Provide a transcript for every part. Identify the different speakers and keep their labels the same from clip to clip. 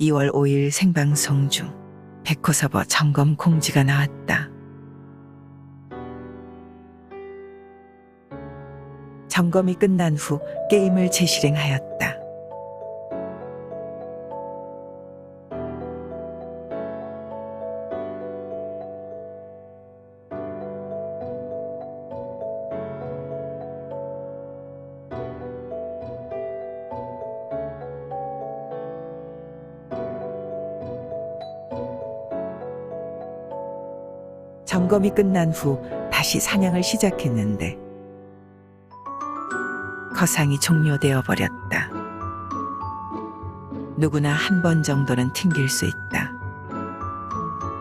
Speaker 1: 2월 5일 생방송 중 백호서버 점검 공지가 나왔다. 점검이 끝난 후 게임을 재실행하였다. 점검이 끝난 후 다시 사냥을 시작했는데 거상이 종료되어 버렸다. 누구나 한 번 정도는 튕길 수 있다.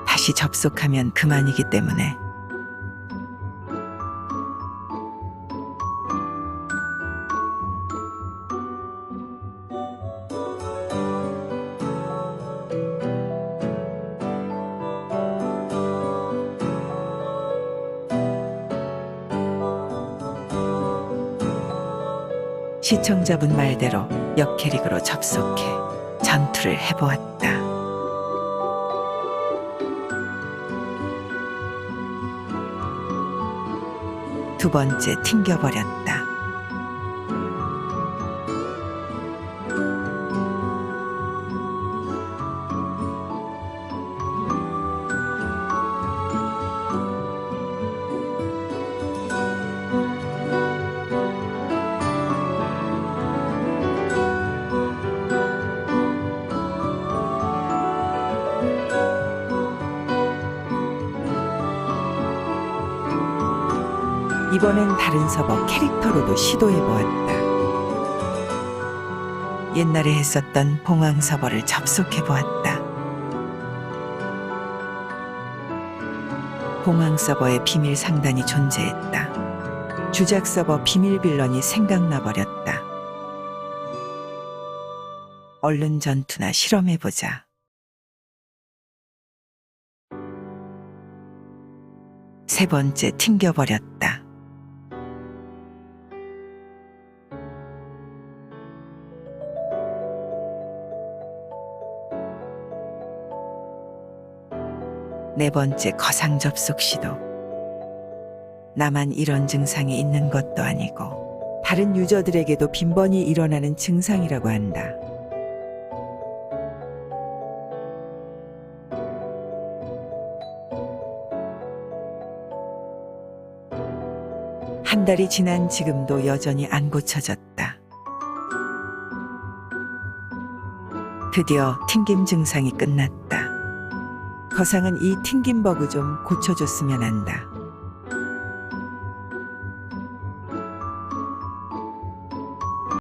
Speaker 1: 다시 접속하면 그만이기 때문에 시청자분 말대로 역캐릭으로 접속해 전투를 해보았다. 두 번째 튕겨버렸다. 이번엔 다른 서버 캐릭터로도 시도해 보았다. 옛날에 했었던 봉황 서버를 접속해 보았다. 봉황 서버에 비밀 상단이 존재했다. 주작 서버 비밀 빌런이 생각나 버렸다. 얼른 전투나 실험해 보자. 세 번째 튕겨버렸다. 네 번째 거상 접속 시도. 나만 이런 증상이 있는 것도 아니고 다른 유저들에게도 빈번히 일어나는 증상이라고 한다. 한 달이 지난 지금도 여전히 안 고쳐졌다. 드디어 튕김 증상이 끝났다. 거상은 이 튕김 버그 좀 고쳐줬으면 한다.